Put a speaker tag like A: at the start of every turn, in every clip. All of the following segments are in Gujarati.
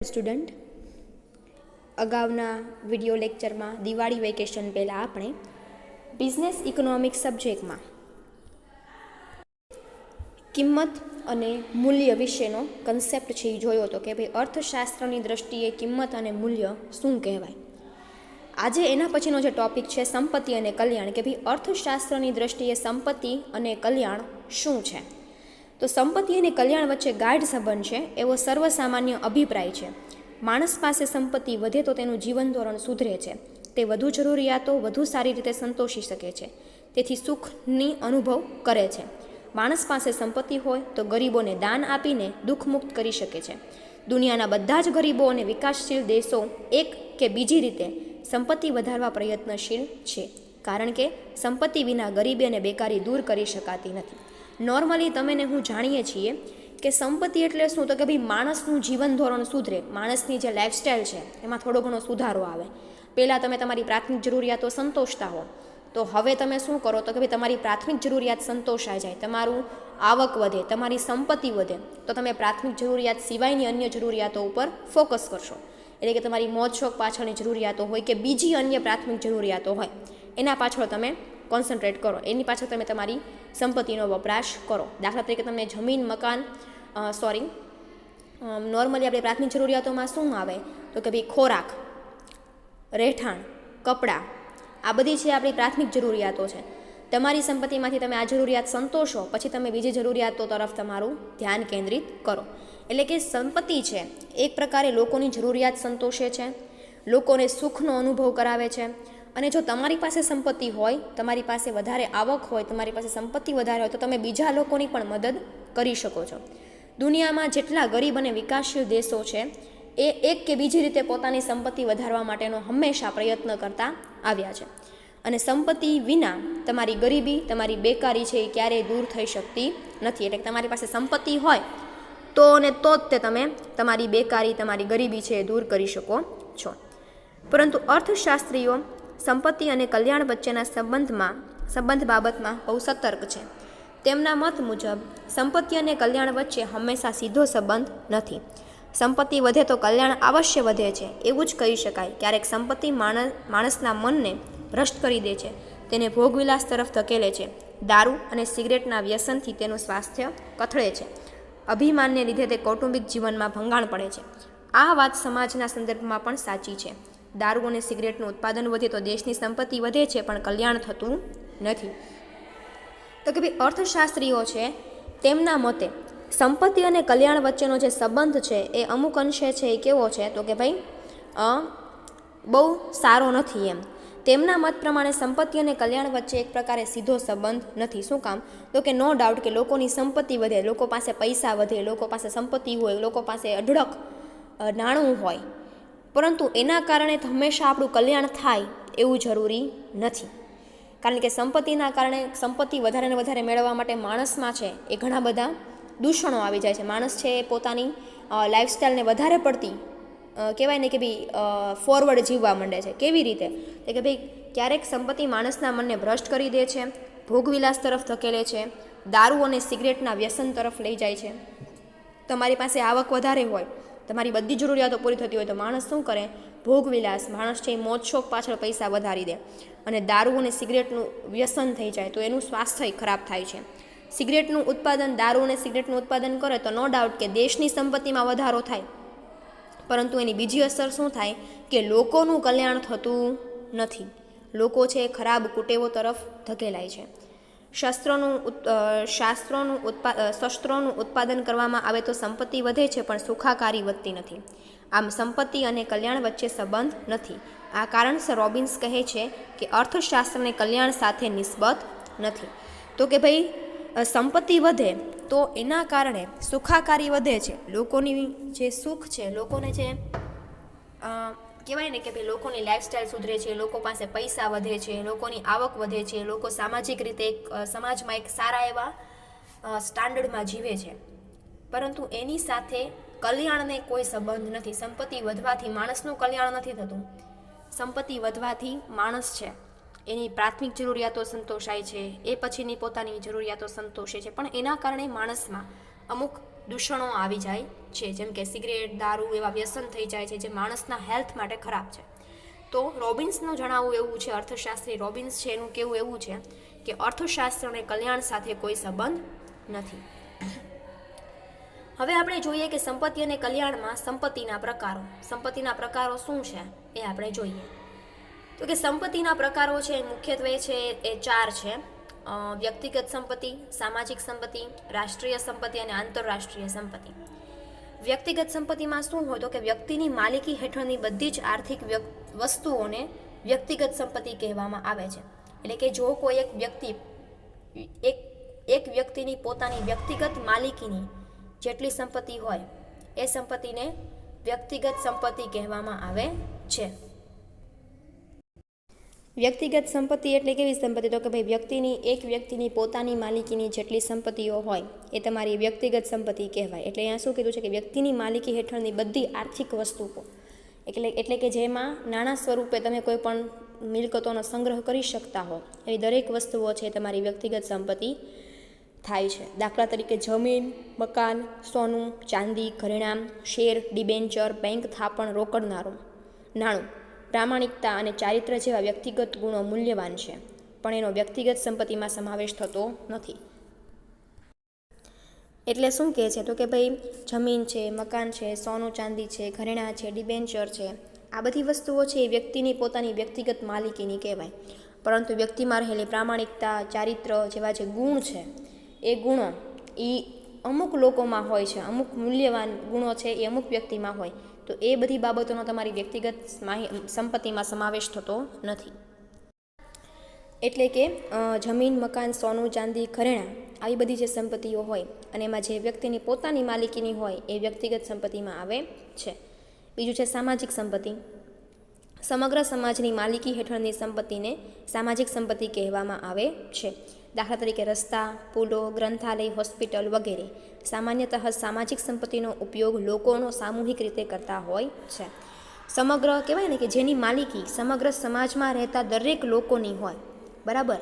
A: સ્ટુડન્ટ, અગાઉના વિડિયો લેક્ચરમાં દિવાળી વેકેશન પહેલાં આપણે બિઝનેસ ઇકોનોમિક્સ સબ્જેક્ટમાં કિંમત અને મૂલ્ય વિશેનો કન્સેપ્ટ છે એ જોયો હતો કે ભાઈ અર્થશાસ્ત્રની દ્રષ્ટિએ કિંમત અને મૂલ્ય શું કહેવાય. આજે એના પછીનો જે ટોપિક છે સંપત્તિ અને કલ્યાણ કે ભાઈ અર્થશાસ્ત્રની દ્રષ્ટિએ સંપત્તિ અને કલ્યાણ શું છે? તો સંપત્તિ અને કલ્યાણ વચ્ચે ગાઢ સંબંધ છે, એવો સર્વસામાન્ય અભિપ્રાય છે. માણસ પાસે સંપત્તિ વધે તો તેનું જીવન ધોરણ સુધરે છે. તે વધુ જરૂરિયાતો વધુ સારી રીતે સંતોષી શકે છે. તેથી સુખની અનુભવ કરે છે. માણસ પાસે સંપત્તિ હોય તો ગરીબોને દાન આપીને દુઃખમુક્ત કરી શકે છે. દુનિયાના બધા જ ગરીબો અને વિકાસશીલ દેશો એક કે બીજી રીતે સંપત્તિ વધારવા પ્રયત્નશીલ છે. કારણ કે સંપત્તિ વિના ગરીબી અને બેકારી દૂર કરી શકાતી નથી. નોર્મલી તમે ને હું જાણીએ છીએ કે સંપત્તિ એટલે શું? તો કે ભાઈ માણસનું જીવન ધોરણ સુધરે. માણસની જે લાઈફસ્ટાઈલ છે, એમાં થોડો ઘણો સુધારો આવે. પહેલાં તમે તમારી પ્રાથમિક જરૂરિયાતો સંતોષતા હો. તો હવે તમે શું કરો? તો કે ભાઈ તમારી પ્રાથમિક જરૂરિયાત સંતોષાઈ જાય. તમારું આવક વધે, તમારી સંપત્તિ વધે. તો તમે પ્રાથમિક જરૂરિયાત સિવાયની અન્ય જરૂરિયાતો ઉપર ફોકસ કરશો. એટલે કે તમારી મોજ શોખ પાછળની જરૂરિયાતો હોય કે બીજી અન્ય પ્રાથમિક જરૂરિયાતો હોય, એના પાછળ તમે કોન્સન્ટ્રેટ કરો. એની પાછળ તમે તમારી સંપત્તિનો વપરાશ કરો. દાખલા તરીકે તમને જમીન, મકાન સોરી નોર્મલી આપણે પ્રાથમિક જરૂરિયાતોમાં શું આવે? તો કે ભાઈ ખોરાક, રહેઠાણ, કપડાં, આ બધી છે આપણી પ્રાથમિક જરૂરિયાતો છે. તમારી સંપત્તિમાંથી તમે આ જરૂરિયાત સંતોષો, પછી તમે બીજી જરૂરિયાતો તરફ તમારું ધ્યાન કેન્દ્રિત કરો. એટલે કે સંપત્તિ છે, એક પ્રકારે લોકોની જરૂરિયાત સંતોષે છે, લોકોને સુખનો અનુભવ કરાવે છે અને જો તમારી પાસે સંપત્તિ હોય, તમારી પાસે વધારે આવક હોય, તમારી પાસે સંપત્તિ વધારે હોય, તો તમે બીજા લોકોની પણ મદદ કરી શકો છો. દુનિયામાં જેટલા ગરીબ અને વિકાસશીલ દેશો છે, એ એક કે બીજી રીતે પોતાની સંપત્તિ વધારવા માટેનો હંમેશા પ્રયત્ન કરતા આવ્યા છે. અને સંપત્તિ વિના તમારી ગરીબી, તમારી બેકારી છે એ ક્યારેય દૂર થઈ શકતી નથી. એટલે તમારી પાસે સંપત્તિ હોય, તો ને તો જ તે તમે તમારી બેકારી, તમારી ગરીબી છે એ દૂર કરી શકો છો. પરંતુ અર્થશાસ્ત્રીઓ સંપત્તિ અને કલ્યાણ વચ્ચેના સંબંધમાં, સંબંધ બાબતમાં બહુ સતર્ક છે. તેમના મત મુજબ, સંપત્તિ અને કલ્યાણ વચ્ચે હંમેશા સીધો સંબંધ નથી. સંપત્તિ વધે તો કલ્યાણ અવશ્ય વધે છે, એવું જ કહી શકાય. ક્યારેક સંપત્તિ માણસ, માણસના મનને ભ્રષ્ટ કરી દે છે, તેને ભોગવિલાસ તરફ ધકેલે છે. દારૂ અને સિગરેટના વ્યસનથી તેનું સ્વાસ્થ્ય કથળે છે. અભિમાનને લીધે તે કૌટુંબિક જીવનમાં ભંગાણ પડે છે. આ વાત સમાજના સંદર્ભમાં પણ સાચી છે. દારૂ અને સિગરેટનું ઉત્પાદન વધે તો દેશની સંપત્તિ વધે છે, પણ કલ્યાણ થતું નથી. તો કે ભાઈ અર્થશાસ્ત્રીઓ છે, તેમના મતે સંપત્તિ અને કલ્યાણ વચ્ચેનો જે સંબંધ છે, એ અમુક અંશે છે એ કેવો છે? તો કે ભાઈ બહુ સારો નથી એમ. તેમના મત પ્રમાણે સંપત્તિ અને કલ્યાણ વચ્ચે એક પ્રકારે સીધો સંબંધ નથી. શું કામ? તો કે નો ડાઉટ કે લોકોની સંપત્તિ વધે, લોકો પાસે પૈસા વધે, લોકો પાસે સંપત્તિ હોય, લોકો પાસે અઢળક નાણું હોય. પરંતુ એના કારણે હંમેશા આપણું કલ્યાણ થાય એવું જરૂરી નથી. કારણ કે સંપત્તિના કારણે સંપત્તિ વધારે ને વધારે મેળવવા માટે માણસમાં છે એ ઘણા બધા દૂષણો આવી જાય છે. માણસ છે એ પોતાની લાઈફસ્ટાઈલને વધારે પડતી કહેવાય ને કે ભાઈ ફોરવર્ડ જીવવા માંડે છે. કેવી રીતે? કે ભાઈ ક્યારેક સંપત્તિ માણસના મનને ભ્રષ્ટ કરી દે છે, ભોગવિલાસ તરફ ધકેલે છે, દારૂ અને સિગરેટના વ્યસન તરફ લઈ જાય છે. તમારી પાસે આવક વધારે હોય તમારી બધી જરૂરિયાતો પૂરી થતી હોય તો માણસ શું કરે? ભોગવિલાસ માણસ છે એ મોજ શોખ પાછળ પૈસા વધારી દે અને દારૂ અને સિગરેટનું વ્યસન થઈ જાય તો એનું સ્વાસ્થ્ય ખરાબ થાય છે. સિગરેટનું ઉત્પાદન, દારૂ અને સિગરેટનું ઉત્પાદન કરે તો નો ડાઉટ કે દેશની સંપત્તિમાં વધારો થાય. પરંતુ એની બીજી અસર શું થાય? કે લોકોનું કલ્યાણ થતું નથી. લોકો છે ખરાબ કુટેવો તરફ ધકેલાય છે. શસ્ત્રોનું શાસ્ત્રોનું ઉત્પા શસ્ત્રોનું ઉત્પાદન કરવામાં આવે તો સંપત્તિ વધે છે, પણ સુખાકારી વધતી નથી. આમ સંપત્તિ અને કલ્યાણ વચ્ચે સંબંધ નથી. આ કારણસર રોબિન્સ કહે છે કે અર્થશાસ્ત્રને કલ્યાણ સાથે નિસ્બત નથી. તો કે ભાઈ સંપત્તિ વધે તો એના કારણે સુખાકારી વધે છે. લોકોની જે સુખ છે, લોકોને જે કહેવાય ને કે ભાઈ લોકોની લાઈફસ્ટાઈલ સુધરે છે, લોકો પાસે પૈસા વધે છે, લોકોની આવક વધે છે, લોકો સામાજિક રીતે એક સમાજમાં એક સારા એવા સ્ટાન્ડર્ડમાં જીવે છે. પરંતુ એની સાથે કલ્યાણને કોઈ સંબંધ નથી. સંપત્તિ વધવાથી, માણસનું કલ્યાણ નથી થતું. સંપત્તિ વધવાથી માણસ છે. એની પ્રાથમિક જરૂરિયાતો સંતોષાય છે. એ પછીની પોતાની જરૂરિયાતો સંતોષે છે. પણ એના કારણે માણસમાં અમુક દૂષણો આવી જાય છે. જેમ કે સિગરેટ, દારૂ એવા વ્યસન થઈ જાય છે જે માણસના હેલ્થ માટે ખરાબ છે. તો રોબિન્સનું જણાવવું એવું છે, અર્થશાસ્ત્રી રોબિન્સ છે, એનું કેવું એવું છે કે અર્થશાસ્ત્ર અને કલ્યાણ સાથે કોઈ સંબંધ નથી. હવે આપણે જોઈએ કે સંપત્તિ અને કલ્યાણમાં સંપત્તિના પ્રકારો. સંપત્તિના પ્રકારો શું છે એ આપણે જોઈએ. તો કે સંપત્તિના પ્રકારો છે મુખ્યત્વે છે એ ચાર છે. વ્યક્તિગત સંપત્તિ, સામાજિક સંપત્તિ, રાષ્ટ્રીય સંપત્તિ અને આંતરરાષ્ટ્રીય સંપત્તિ. વ્યક્તિગત સંપત્તિમાં શું હોય તો કે વ્યક્તિની માલિકી હેઠળની બધી જ આર્થિક વસ્તુઓને વ્યક્તિગત સંપત્તિ કહેવામાં આવે છે. એટલે કે જો કોઈ એક વ્યક્તિ, એક એક વ્યક્તિની પોતાની વ્યક્તિગત માલિકીની જેટલી સંપત્તિ હોય, એ સંપત્તિને વ્યક્તિગત સંપત્તિ કહેવામાં આવે છે. વ્યક્તિગત સંપત્તિ એટલે કેવી સંપત્તિ? તો કે ભાઈ વ્યક્તિની, એક વ્યક્તિની પોતાની માલિકીની જેટલી સંપત્તિઓ હોય, એ તમારી વ્યક્તિગત સંપત્તિ કહેવાય. એટલે અહીંયા શું કીધું છે કે વ્યક્તિની માલિકી હેઠળની બધી આર્થિક વસ્તુઓ. એટલે એટલે કે જેમાં નાણાં સ્વરૂપે તમે કોઈ પણ મિલકતોનો સંગ્રહ કરી શકતા હો, એવી દરેક વસ્તુઓ છે તમારી વ્યક્તિગત સંપત્તિ થાય છે. દાખલા તરીકે જમીન, મકાન, સોનું, ચાંદી, ઘરેણાં, શેર, ડિબેન્ચર, બેંક થાપણ રોકડ નાણું નાણું. પ્રામાણિકતા અને ચારિત્ર્ય જેવા વ્યક્તિગત ગુણો મૂલ્યવાન છે, પણ એનો વ્યક્તિગત સંપત્તિમાં સમાવેશ થતો નથી. એટલે શું કહે છે? તો કે ભાઈ, જમીન છે, મકાન છે, સોનું, ચાંદી છે, ઘરેણાં છે, ડિબેન્ચર છે, આ બધી વસ્તુઓ છે એ વ્યક્તિની પોતાની વ્યક્તિગત માલિકીની કહેવાય. પરંતુ વ્યક્તિમાં રહેલી પ્રામાણિકતા, ચારિત્ર જેવા જે ગુણ છે, એ ગુણો એ અમુક લોકોમાં હોય છે, અમુક મૂલ્યવાન ગુણો છે એ અમુક વ્યક્તિમાં હોય. તો એ બધી બાબતોનો તમારી વ્યક્તિગત સંપત્તિમાં સમાવેશ થતો નથી. એટલે કે જમીન, મકાન, સોનું, ચાંદી, ઘરેણાં આવી બધી જે સંપત્તિઓ હોય અને એમાં જે વ્યક્તિની પોતાની માલિકીની હોય એ વ્યક્તિગત સંપત્તિમાં આવે છે. બીજું છે સામાજિક સંપત્તિ. સમગ્ર સમાજની માલિકી હેઠળની સંપત્તિને સામાજિક સંપત્તિ કહેવામાં આવે છે. દાખલા તરીકે રસ્તા, પુલો, ગ્રંથાલય, હોસ્પિટલ વગેરે સામાન્યતઃ સામાજિક સંપત્તિનો ઉપયોગ લોકોનો સામૂહિક રીતે કરતા હોય છે. સમગ્ર કહેવાય ને કે જેની માલિકી સમગ્ર સમાજમાં રહેતા દરેક લોકોની હોય, બરાબર?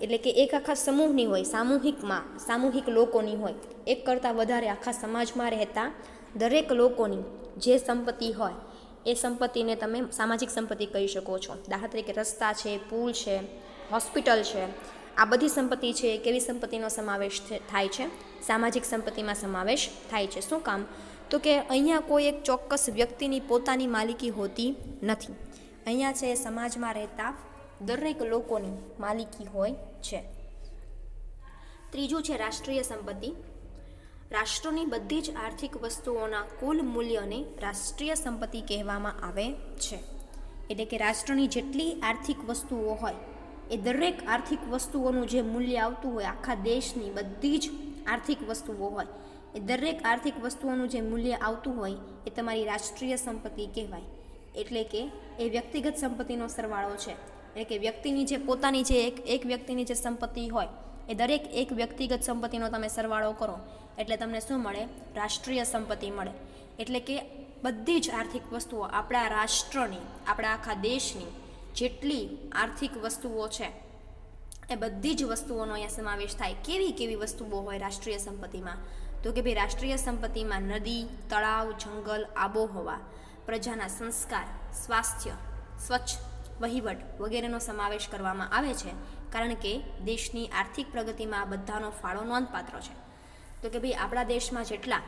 A: એટલે કે એક આખા સમૂહની હોય, સામૂહિકમાં, સામૂહિક લોકોની હોય, એક કરતાં વધારે આખા સમાજમાં રહેતા દરેક લોકોની જે સંપત્તિ હોય, એ સંપત્તિને તમે સામાજિક સંપત્તિ કહી શકો છો. દાખલા તરીકે રસ્તા છે, પુલ છે, હોસ્પિટલ છે આ બધી સંપત્તિ છે એ કેવી સંપત્તિનો સમાવેશ થાય છે? સામાજિક સંપત્તિમાં સમાવેશ થાય છે. શું કામ? તો કે અહીંયા કોઈ એક ચોક્કસ વ્યક્તિની પોતાની માલિકી હોતી નથી. અહીંયા છે, સમાજમાં રહેતા દરેક લોકોની માલિકી હોય છે. ત્રીજું છે, રાષ્ટ્રીય સંપત્તિ. રાષ્ટ્રની બધી જ આર્થિક વસ્તુઓના કુલ મૂલ્યને રાષ્ટ્રીય સંપત્તિ કહેવામાં આવે છે. એટલે કે રાષ્ટ્રની જેટલી આર્થિક વસ્તુઓ હોય એ દરેક આર્થિક વસ્તુઓનું જે મૂલ્ય આવતું હોય, આખા દેશની બધી જ આર્થિક વસ્તુઓ હોય, એ દરેક આર્થિક વસ્તુઓનું જે મૂલ્ય આવતું હોય, એ તમારી રાષ્ટ્રીય સંપત્તિ કહેવાય. એટલે કે એ વ્યક્તિગત સંપત્તિનો સરવાળો છે. એટલે કે વ્યક્તિની જે પોતાની જે એક એક વ્યક્તિની જે સંપત્તિ હોય, એ દરેક એક વ્યક્તિગત સંપત્તિનો તમે સરવાળો કરો, એટલે તમને શું મળે? રાષ્ટ્રીય સંપત્તિ મળે. એટલે કે બધી જ આર્થિક વસ્તુઓ આપણા રાષ્ટ્રની, આપણા આખા દેશની જેટલી આર્થિક વસ્તુઓ છે, એ બધી જ વસ્તુઓનો અહીંયા સમાવેશ થાય. કેવી કેવી વસ્તુઓ હોય રાષ્ટ્રીય સંપત્તિમાં? તો કે ભાઈ રાષ્ટ્રીય સંપત્તિમાં નદી, તળાવ, જંગલ, આબોહવા, પ્રજાના સંસ્કાર, સ્વાસ્થ્ય, સ્વચ્છ, વહીવટ વગેરેનો સમાવેશ કરવામાં આવે છે. કારણ કે દેશની આર્થિક પ્રગતિમાં આ બધાનો ફાળો નોંધપાત્ર છે. તો કે ભાઈ આપણા દેશમાં જેટલા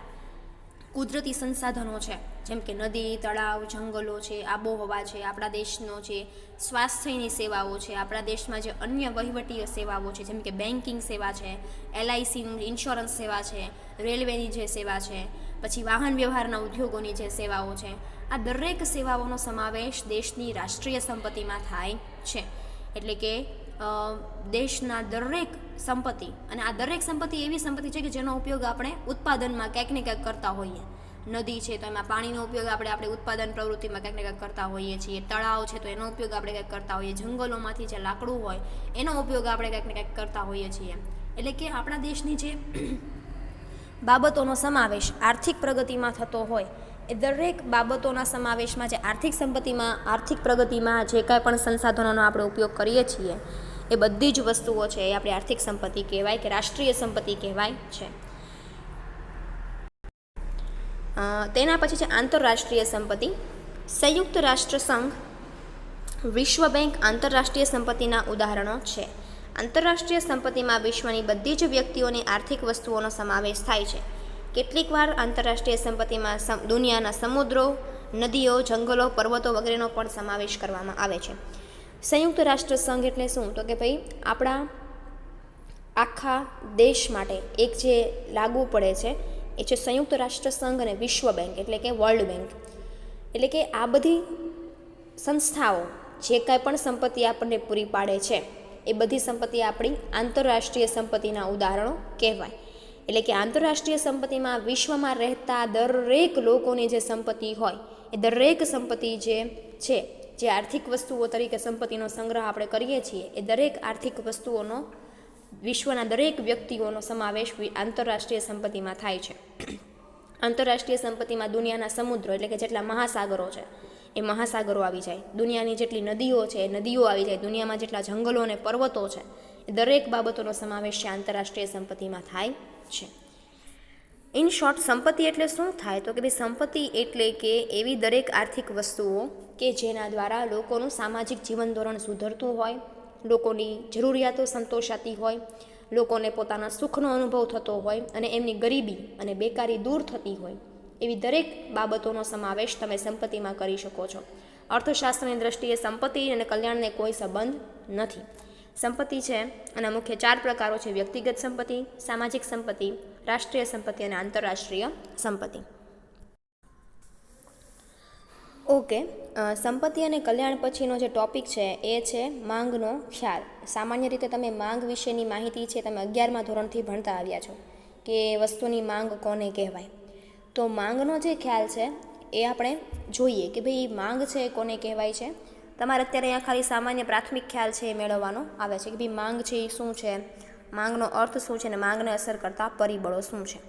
A: કુદરતી સંસાધનો છે. જેમ કે નદી, તળાવ, જંગલો છે, આબોહવા છે, આપણા દેશનો છે, સ્વાસ્થ્યની સેવાઓ છે, આપણા દેશમાં જે અન્ય વહીવટીય સેવાઓ છે, જેમ કે બેન્કિંગ સેવા છે એલઆઈસી ઇન્સ્યોરન્સ સેવા છે, રેલવેની જે સેવા છે, પછી વાહન વ્યવહારના ઉદ્યોગોની જે સેવાઓ છે, આ દરેક સેવાઓનો સમાવેશ દેશની રાષ્ટ્રીય સંપત્તિમાં થાય છે. એટલે કે દેશના દરેક સંપત્તિ, અને આ દરેક સંપત્તિ એવી સંપત્તિ છે કે જેનો ઉપયોગ આપણે ઉત્પાદનમાં ક્યાંક ને ક્યાંક કરતા હોઈએ. નદી છે તો એમાં પાણીનો ઉપયોગ આપણે આપણે ઉત્પાદન પ્રવૃત્તિમાં ક્યાંક ને ક્યાંક કરતા હોઈએ છીએ. તળાવ છે તો એનો ઉપયોગ આપણે ક્યાંક કરતા હોઈએ. જંગલોમાંથી જે લાકડું હોય, એનો ઉપયોગ આપણે ક્યાંક ને ક્યાંક કરતા હોઈએ છીએ. એટલે કે આપણા દેશની જે બાબતોનો સમાવેશ આર્થિક પ્રગતિમાં થતો હોય એ દરેક બાબતોના સમાવેશમાં જે આર્થિક સંપત્તિમાં, આર્થિક પ્રગતિમાં જે કાંઈ પણ સંસાધનોનો આપણે ઉપયોગ કરીએ છીએ, એ બધી જ વસ્તુઓ છે એ આપણી આર્થિક સંપત્તિ કહેવાય કે રાષ્ટ્રીય સંપત્તિ કહેવાય છે. તેના પછી છે આંતરરાષ્ટ્રીય સંપત્તિ. સંયુક્ત રાષ્ટ્ર સંઘ વિશ્વ બેંક આંતરરાષ્ટ્રીય સંપત્તિના ઉદાહરણો છે. આંતરરાષ્ટ્રીય સંપત્તિમાં વિશ્વની બધી જ વ્યક્તિઓની આર્થિક વસ્તુઓનો સમાવેશ થાય છે. કેટલીક વાર આંતરરાષ્ટ્રીય સંપત્તિમાં દુનિયાના સમુદ્રો, નદીઓ, જંગલો, પર્વતો વગેરેનો પણ સમાવેશ કરવામાં આવે છે. સંયુક્ત રાષ્ટ્ર સંઘ એટલે શું? તો કે ભાઈ, આપણા આખા દેશ માટે એક જે લાગુ પડે છે, એ છે સંયુક્ત રાષ્ટ્ર સંઘ અને વિશ્વ બેંક, એટલે કે વર્લ્ડ બેંક. એટલે કે આ બધી સંસ્થાઓ જે કાંઈ પણ સંપત્તિ આપણને પૂરી પાડે છે, એ બધી સંપત્તિ આપણી આંતરરાષ્ટ્રીય સંપત્તિના ઉદાહરણો કહેવાય. એટલે કે આંતરરાષ્ટ્રીય સંપત્તિમાં વિશ્વમાં રહેતા દરેક લોકોની જે સંપત્તિ હોય, એ દરેક સંપત્તિ જે છે, જે આર્થિક વસ્તુઓ તરીકે સંપત્તિનો સંગ્રહ આપણે કરીએ છીએ, એ દરેક આર્થિક વસ્તુઓનો, વિશ્વના દરેક વ્યક્તિઓનો સમાવેશ આંતરરાષ્ટ્રીય સંપત્તિમાં થાય છે. આંતરરાષ્ટ્રીય સંપત્તિમાં દુનિયાના સમુદ્રો એટલે કે જેટલા મહાસાગરો છે, એ મહાસાગરો આવી જાય. દુનિયાની જેટલી નદીઓ છે, એ નદીઓ આવી જાય. દુનિયામાં જેટલા જંગલો અને પર્વતો છે, એ દરેક બાબતોનો સમાવેશ છે આંતરરાષ્ટ્રીય સંપત્તિમાં થાય. છે. ઇન શોર્ટ સંપત્તિ એટલે શું થાય? તો કે ભાઈ સંપત્તિ એટલે કે એવી દરેક આર્થિક વસ્તુઓ કે જેના દ્વારા લોકોનું સામાજિક જીવન ધોરણ સુધરતું હોય, લોકોની જરૂરિયાતો સંતોષાતી હોય, લોકોને પોતાના સુખનો અનુભવ થતો હોય અને એમની ગરીબી અને બેકારી દૂર થતી હોય, એવી દરેક બાબતોનો સમાવેશ તમે સંપત્તિમાં કરી શકો છો. અર્થશાસ્ત્રની દ્રષ્ટિએ સંપત્તિ અને કલ્યાણને કોઈ સંબંધ નથી. સંપત્તિ છે એના મુખ્ય ચાર પ્રકારો છે વ્યક્તિગત સંપત્તિ, સામાજિક સંપત્તિ, રાષ્ટ્રીય સંપત્તિ અને આંતરરાષ્ટ્રીય સંપત્તિ. ઓકે સંપત્તિ અને કલ્યાણ પછીનો જે ટોપિક છે એ છે માંગનો ખ્યાલ. સામાન્ય રીતે તમે માંગ વિશેની માહિતી છે તમે અગિયારમાં ધોરણથી ભણતા આવ્યા છો કે વસ્તુની માંગ કોને કહેવાય? તો માંગનો જે ખ્યાલ છે એ આપણે જોઈએ કે ભાઈ માંગ છે કોને કહેવાય છે? તમારે અત્યારે અહીંયા ખાલી સામાન્ય પ્રાથમિક ખ્યાલ છે એ મેળવવાનો આવે છે કે ભાઈ માંગ છે એ શું છે? માંગનો અર્થ શું છે અને માંગને અસર કરતા પરિબળો શું છે?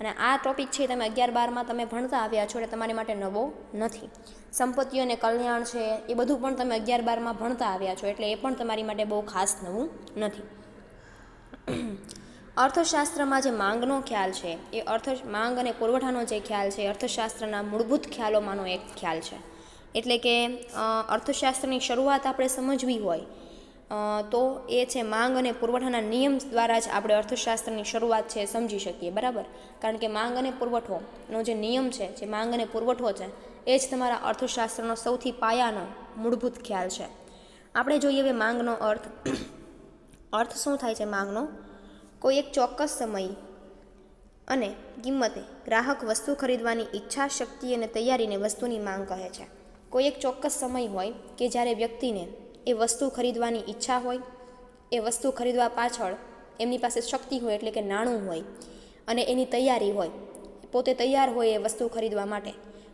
A: અને આ ટોપિક છે તમે અગિયાર બારમાં તમે ભણતા આવ્યા છો એટલે તમારી માટે નવો નથી. સંપત્તિઓ અને કલ્યાણ છે એ બધું પણ તમે અગિયાર બારમાં ભણતા આવ્યા છો એટલે એ પણ તમારી માટે બહુ ખાસ નવું નથી. અર્થશાસ્ત્રમાં જે માંગનો ખ્યાલ છે એ અર્થ માંગ અને પુરવઠાનો જે ખ્યાલ છે અર્થશાસ્ત્રના મૂળભૂત ખ્યાલોમાંનો એક ખ્યાલ છે. એટલે કે અર્થશાસ્ત્રની શરૂઆત આપણે સમજવી હોય તો એ છે માંગ અને પુરવઠાના નિયમ દ્વારા જ આપણે અર્થશાસ્ત્રની શરૂઆત છે સમજી શકીએ, બરાબર? કારણ કે માંગ અને પુરવઠોનો જે નિયમ છે, જે માંગ અને પુરવઠો છે, એ જ તમારા અર્થશાસ્ત્રનો સૌથી પાયાનો મૂળભૂત ખ્યાલ છે. આપણે જોઈએ હવે માંગનો અર્થ. અર્થ શું થાય છે માંગનો? કોઈ એક ચોક્કસ સમય અને કિંમતે ગ્રાહક વસ્તુ ખરીદવાની ઈચ્છા શક્તિ અને તૈયારીને વસ્તુની માંગ કહે છે. કોઈ એક ચોક્કસ સમય હોય કે જ્યારે વ્યક્તિને એ વસ્તુ ખરીદવાની ઈચ્છા હોય, એ વસ્તુ ખરીદવા પાછળ એમની પાસે શક્તિ હોય એટલે કે નાણું હોય અને એની તૈયારી હોય, પોતે તૈયાર હોય એ વસ્તુ ખરીદવા માટે,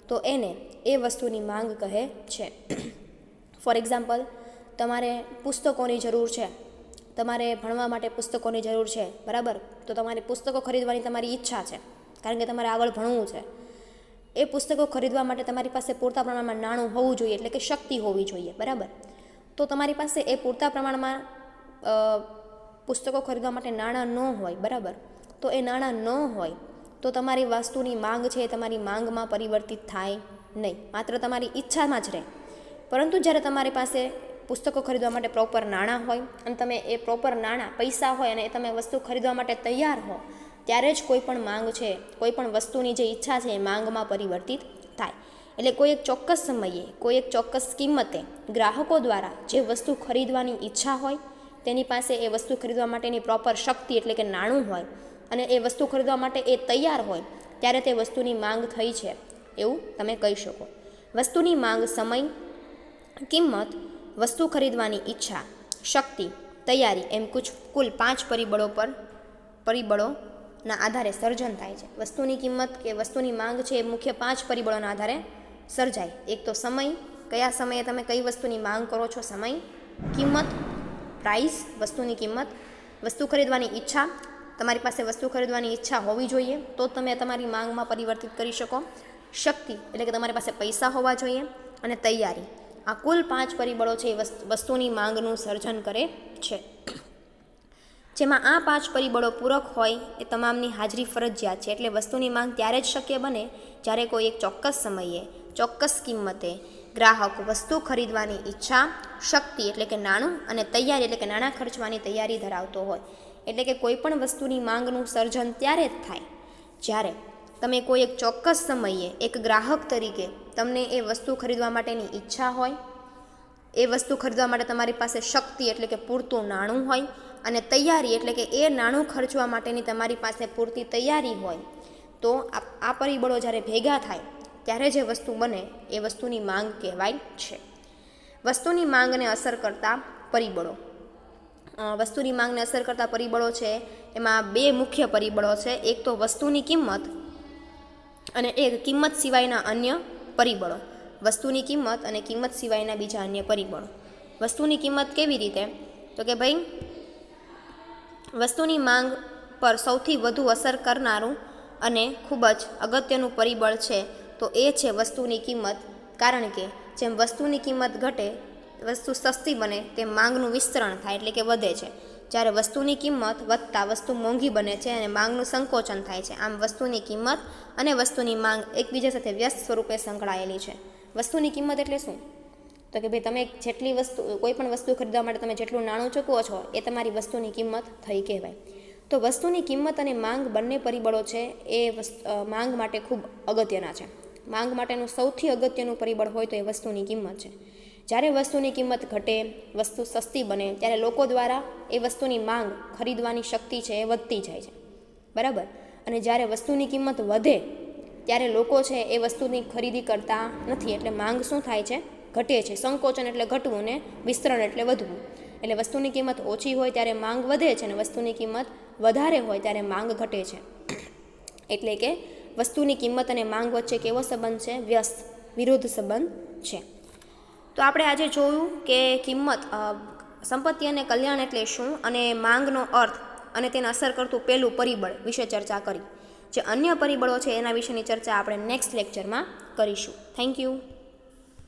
A: તો એને એ વસ્તુની માંગ કહે છે. ફોર એક્ઝામ્પલ, તમારે પુસ્તકોની જરૂર છે, તમારે ભણવા માટે પુસ્તકોની જરૂર છે, બરાબર? તો તમારે પુસ્તકો ખરીદવાની તમારી ઈચ્છા છે, કારણ કે તમારે આગળ ભણવું છે. એ પુસ્તકો ખરીદવા માટે તમારી પાસે પૂરતા પ્રમાણમાં નાણું હોવું જોઈએ, એટલે કે શક્તિ હોવી જોઈએ, બરાબર? તો તમારી પાસે એ પૂરતા પ્રમાણમાં પુસ્તકો ખરીદવા માટે નાણાં ન હોય, બરાબર? તો એ નાણાં ન હોય, તો તમારી વસ્તુની માંગ છે એ તમારી માંગમાં પરિવર્તિત થાય નહીં, માત્ર તમારી ઈચ્છામાં જ રહે. પરંતુ જ્યારે તમારી પાસે પુસ્તકો ખરીદવા માટે પ્રોપર નાણાં હોય અને તમે એ પ્રોપર નાણાં, પૈસા હોય અને એ તમે વસ્તુ ખરીદવા માટે તૈયાર હો ત્યારે જ કોઈ પણ માંગ છે, કોઈ પણ વસ્તુની જે ઈચ્છા છે એ માંગમાં પરિવર્તિત થાય. એટલે કોઈ એક ચોક્કસ સમયે, કોઈ એક ચોક્કસ કિંમતે ગ્રાહકો દ્વારા જે વસ્તુ ખરીદવાની ઈચ્છા હોય, તેની પાસે એ વસ્તુ ખરીદવા માટેની પ્રોપર શક્તિ એટલે કે નાણું હોય અને એ વસ્તુ ખરીદવા માટે એ તૈયાર હોય, ત્યારે તે વસ્તુની માંગ થઈ છે, એવું તમે કહી શકો. વસ્તુની માંગ સમય, કિંમત, વસ્તુ ખરીદવાની ઈચ્છા, શક્તિ, તૈયારી એમ કુછ કુલ પાંચ પરિબળો પર પરિબળોના આધારે સર્જન થાય છે. વસ્તુની કિંમત કે વસ્તુની માંગ છે એ મુખ્ય પાંચ પરિબળોના આધારે સર્જાય. એક તો સમય. કયા સમયે તમે કઈ વસ્તુની માંગ કરો છો સમય? કિંમત. પ્રાઇસ. વસ્તુની કિંમત. વસ્તુ ખરીદવાની ઈચ્છા. તમારી પાસે વસ્તુ ખરીદવાની ઈચ્છા હોવી જોઈએ તો તમે તમારી માંગમાં પરિવર્તિત કરી શકો. શક્તિ એટલે કે તમારી પાસે પૈસા હોવા જોઈએ અને તૈયારી. આ કુલ પાંચ પરિબળો છે એ વસ્ત- વસ્તુની માંગનું સર્જન કરે છે. જેમાં આ પાંચ પરિબળો પૂરક હોય એ તમામની હાજરી ફરજિયાત છે. એટલે વસ્તુની માંગ ત્યારે જ શક્ય બને જ્યારે કોઈ એક ચોક્કસ સમયે, ચોક્કસ કિંમતે ગ્રાહક વસ્તુ ખરીદવાની ઈચ્છા, શક્તિ એટલે કે નાણું અને તૈયારી એટલે કે નાણાં ખર્ચવાની તૈયારી ધરાવતો હોય. એટલે કે કોઈ પણ વસ્તુની માંગનું સર્જન ત્યારે જ થાય. જ્યારે તમે કોઈ એક ચોક્કસ સમયે એક ગ્રાહક તરીકે તમને એ વસ્તુ ખરીદવા માટેની ઈચ્છા હોય, એ વસ્તુ ખરીદવા માટે તમારી પાસે શક્તિ એટલે કે પૂરતું નાણું હોય અને તૈયારી એટલે કે એ નાણું ખર્ચવા માટેની તમારી પાસે પૂરતી તૈયારી હોય, તો આ પરિબળો જ્યારે ભેગા થાય, ત્યારે જે વસ્તુ બને એ વસ્તુની માંગ કહેવાય છે. વસ્તુની માંગને અસર કરતા પરિબળો. વસ્તુની માંગને અસર કરતા પરિબળો છે, એમાં બે મુખ્ય પરિબળો છે. એક તો વસ્તુની કિંમત અને એક કિંમત સિવાયના અન્ય પરિબળો. વસ્તુની કિંમત અને કિંમત સિવાયના બીજા અન્ય પરિબળો. વસ્તુની કિંમત કેવી રીતે? તો કે ભાઈ વસ્તુની માંગ પર સૌથી વધુ અસર કરનારું અને ખૂબ જ અગત્યનું પરિબળ છે, તો એ છે વસ્તુની કિંમત. કારણ કે જેમ વસ્તુની કિંમત ઘટે, વસ્તુ સસ્તી બને, તેમ માંગનું વિસ્તરણ થાય એટલે કે વધે છે. જ્યારે વસ્તુની કિંમત વધતા વસ્તુ મોંઘી બને છે અને માંગનું સંકોચન થાય છે, આમ વસ્તુની કિંમત અને વસ્તુની માંગ એકબીજા સાથે વ્યસ્ત સ્વરૂપે સંકળાયેલી છે. વસ્તુની કિંમત એટલે શું? તો કે ભાઈ તમે જેટલી વસ્તુ, કોઈ પણ વસ્તુ ખરીદવા માટે તમે જેટલું નાણું ચૂકવો છો, એ તમારી વસ્તુની કિંમત થઈ કહેવાય. તો વસ્તુની કિંમત અને માંગ બંને પરિબળો છે, એ માંગ માટે ખૂબ અગત્યના છે. માંગ માટેનું સૌથી અગત્યનું પરિબળ હોય તો એ વસ્તુની કિંમત છે. જ્યારે વસ્તુની કિંમત ઘટે, વસ્તુ સસ્તી બને, ત્યારે લોકો દ્વારા એ વસ્તુની માંગ ખરીદવાની શક્તિ છે એ વધતી જાય છે. બરાબર? અને જ્યારે વસ્તુની કિંમત વધે, ત્યારે લોકો છે એ વસ્તુની ખરીદી કરતા નથી, એટલે માંગ શું થાય છે? ઘટે છે. સંકોચન એટલે ઘટવું ને વિસ્તરણ એટલે વધવું. એટલે વસ્તુની કિંમત ઓછી હોય ત્યારે માંગ વધે છે અને વસ્તુની કિંમત વધારે હોય ત્યારે માંગ ઘટે છે. એટલે કે વસ્તુની કિંમત અને માંગ વચ્ચે કેવો સંબંધ છે? વ્યસ્ત વિરોધ સંબંધ છે. તો આપણે આજે જોયું કે કિંમત સંપત્તિ અને કલ્યાણ એટલે શું અને માંગનો અર્થ અને તેને અસર કરતું પહેલું પરિબળ વિશે ચર્ચા કરી. જે અન્ય પરિબળો છે એના વિશેની ચર્ચા આપણે નેક્સ્ટ લેક્ચરમાં કરીશું. Thank you